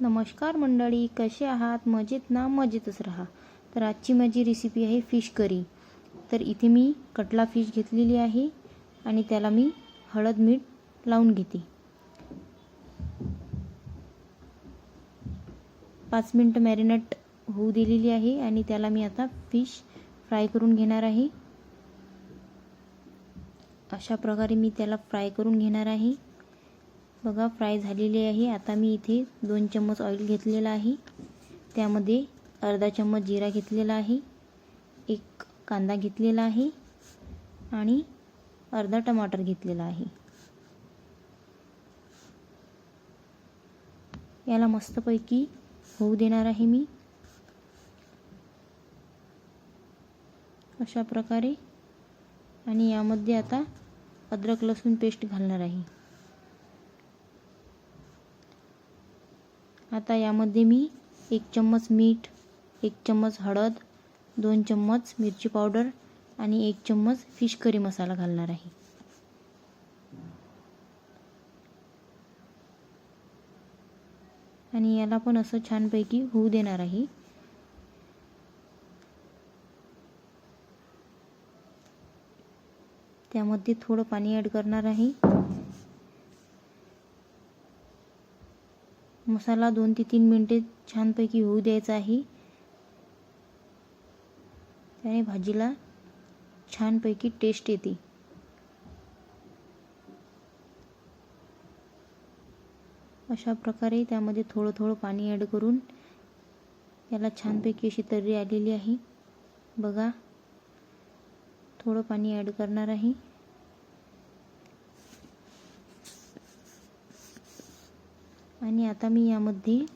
नमस्कार मंडळी कसे आहात? मजेत ना? मजेतच राहा. तर आजची माझी रेसिपी आहे फिश करी तर इथे मी कटला फिश घेतलेली आहे आणि त्याला मी हळद मीठ लावून घेते. पाच मिनटं मॅरिनेट होऊ दिलेली आहे आणि त्याला मी आता फिश फ्राय करून घेणार आहे. अशा प्रकारे मी त्याला फ्राय करून घेणार आहे. बघा फ्राय झालेली आहे. आता मी इथे दोन चम्मच ऑइल घेतलेलं आहे. त्यामध्ये अर्धा चम्मच जिरा घेतलेला आहे. एक कांदा घेतलेला आहे. आणि अर्धा टमाटर घेतलेला आहे. याला मस्तपैकी होऊ देणार आहे मी. अशा प्रकारे. आणि यामध्ये आता अद्रक लसूण पेस्ट घालणार आहे. आता यामध्ये मी एक चम्मच मीठ एक चम्मच हळद दोन चम्मच मिरची पावडर आणि एक चम्मच फिश करी मसाला घालणार आहे. आणि याला पण असं छानपैकी होऊ देणार आहे. त्यामध्ये थोडं पाणी ॲड करणार आहे. मसाला दोन ते तीन मिनटे छानपैकी होऊ द्यायचा आहे. त्याने भाजीला छानपैकी टेस्ट येते. अशा प्रकारे त्यामध्ये थोडं थोडं पाणी ॲड करून याला छानपैकी अशी तर्री आलेली आहे. बघा थोडं पाणी ॲड करणार आहे. आणि आता मी यामध्ये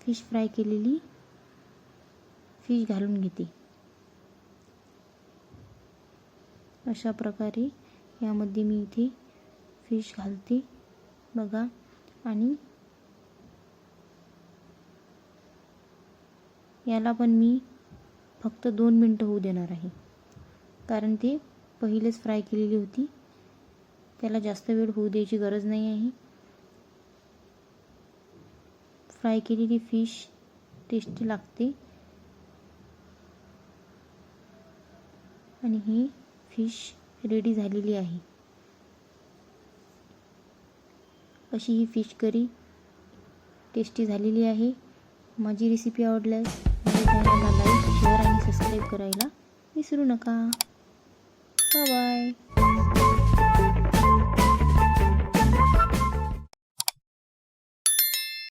फिश फ्राय केलेली फिश घालून घेते. अशा प्रकारे यामध्ये मी इथे फिश घालते. बघा. आणि याला पण मी फक्त दोन मिनटं होऊ देणार आहे. कारण ते पहिलेच फ्राय केलेली होती. त्याला जास्त वेळ होऊ द्यायची गरज नाही आहे. फ्राय केलेली फिश टेस्टी लागते. आणि ही फिश रेडी झालेली आहे. अशी ही फिश करी टेस्टी झालेली आहे. माझी रेसिपी आवडल्यास माझ्या चॅनलला लाईक शेअर आणि सबस्क्राईब करायला विसरू नका. Bye bye